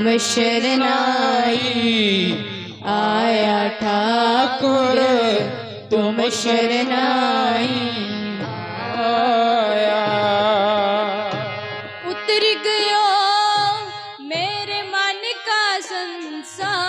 तुम शरनाई आया ठाकुर तुम शरणाई उतर गयो मेरे मन का संसार।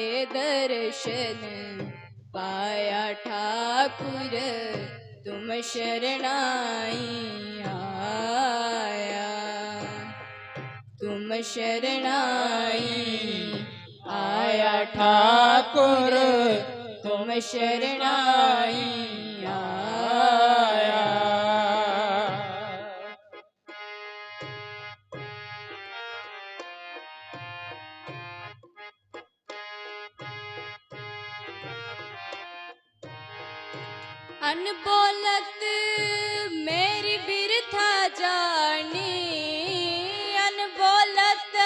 ते दर्शन पाया ठाकुर तुम शरणाई आया। तुम शरणाई आया ठाकुर तुम शरणाई आया। अनबोलत मेरी बिरथा जानी, अनबोलत।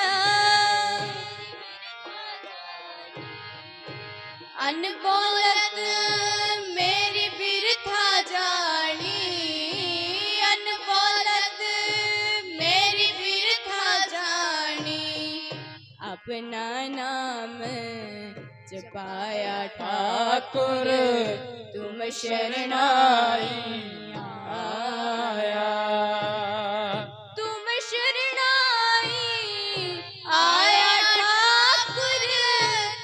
अनबोलत मेरी बिरथा जानी, अनबोलत मेरी बिरथा जानी। अपना नाम जपाया ठाकुर, तुम शरणाई आया। तुम शरणाई आया ठाकुर,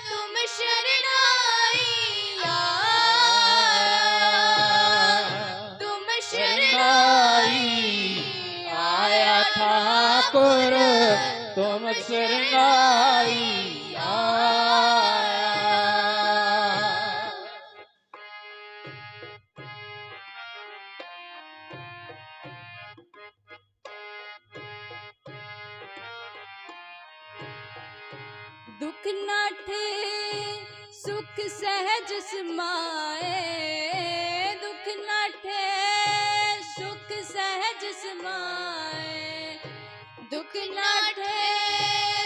तुम शरणाई आया। तुम शरणाई आया ठाकुर, तुम शरणाई दुख नाठे सुख सहज समाए। दुख नाठे सुख सहज समाए। दुख नाठे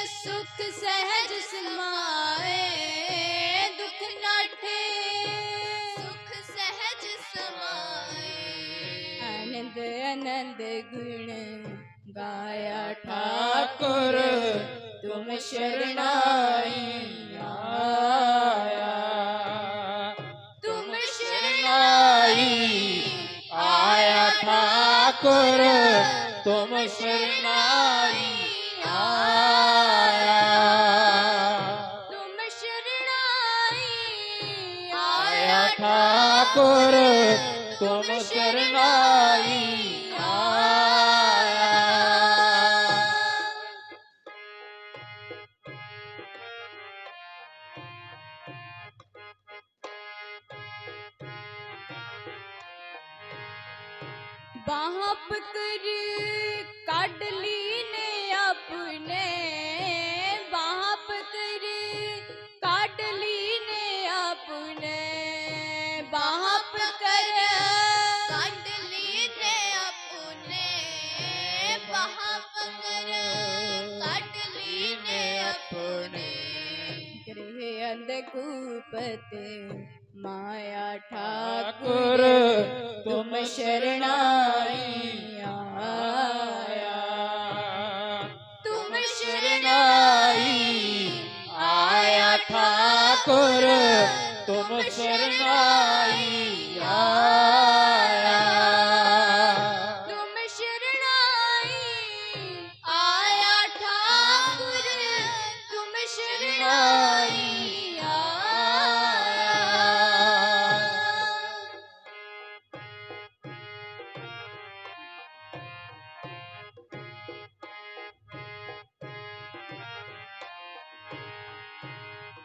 सुख सहज समाए। दुख नाठे सुख सहज समाए। आनंद आनंद गुण गाया ठाकुर। तुम शरणाई आया। तुम शरणाई आया ठाकुर। तुम शरणाई आया। तुम शरणाई आया ठाकुर। तुम शरणाई बाहाँ कर काट ली ने अपने गृह अंधकूपत माया ठाकुर ठाकुर तुम शरणाई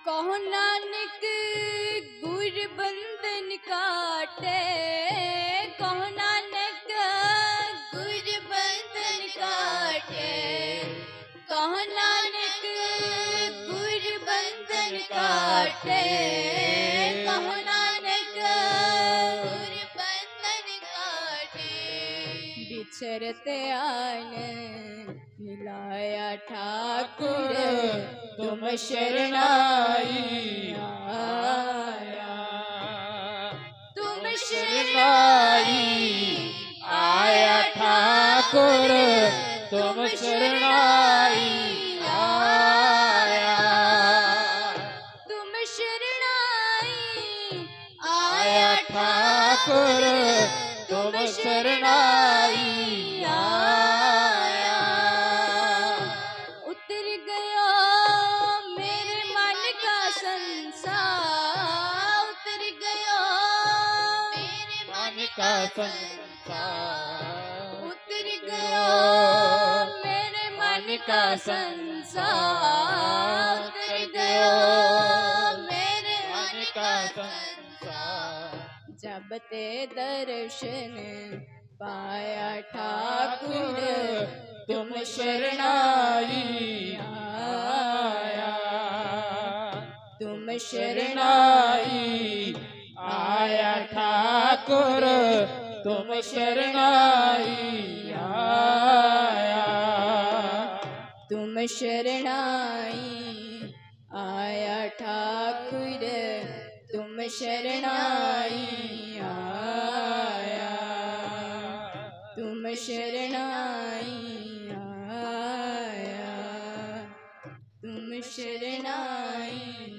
कहो नानक, गुर बंधन काटे। कहो नानक, गुर बंधन काटे। कहो नानक, गुर बंधन काटे। कहो नानक, गुर बंधन काटे। बिछ शरत आन, मिलाया ठाकुर। तुम शरणाई आया तुम शरणाई आया ठाकुर तुम शरणाई का संसार उतर गया मेरे मन का संसार उतर गया मेरे मन का संसार जब ते दर्शन पाया ठाकुर, तुम शरणाई आया। तुम शरणाई तुम शरणाई आया। तुम शरणाई आया ठाकुर तुम शरणाई आया। तुम शरणाई आया। तुम शरणाई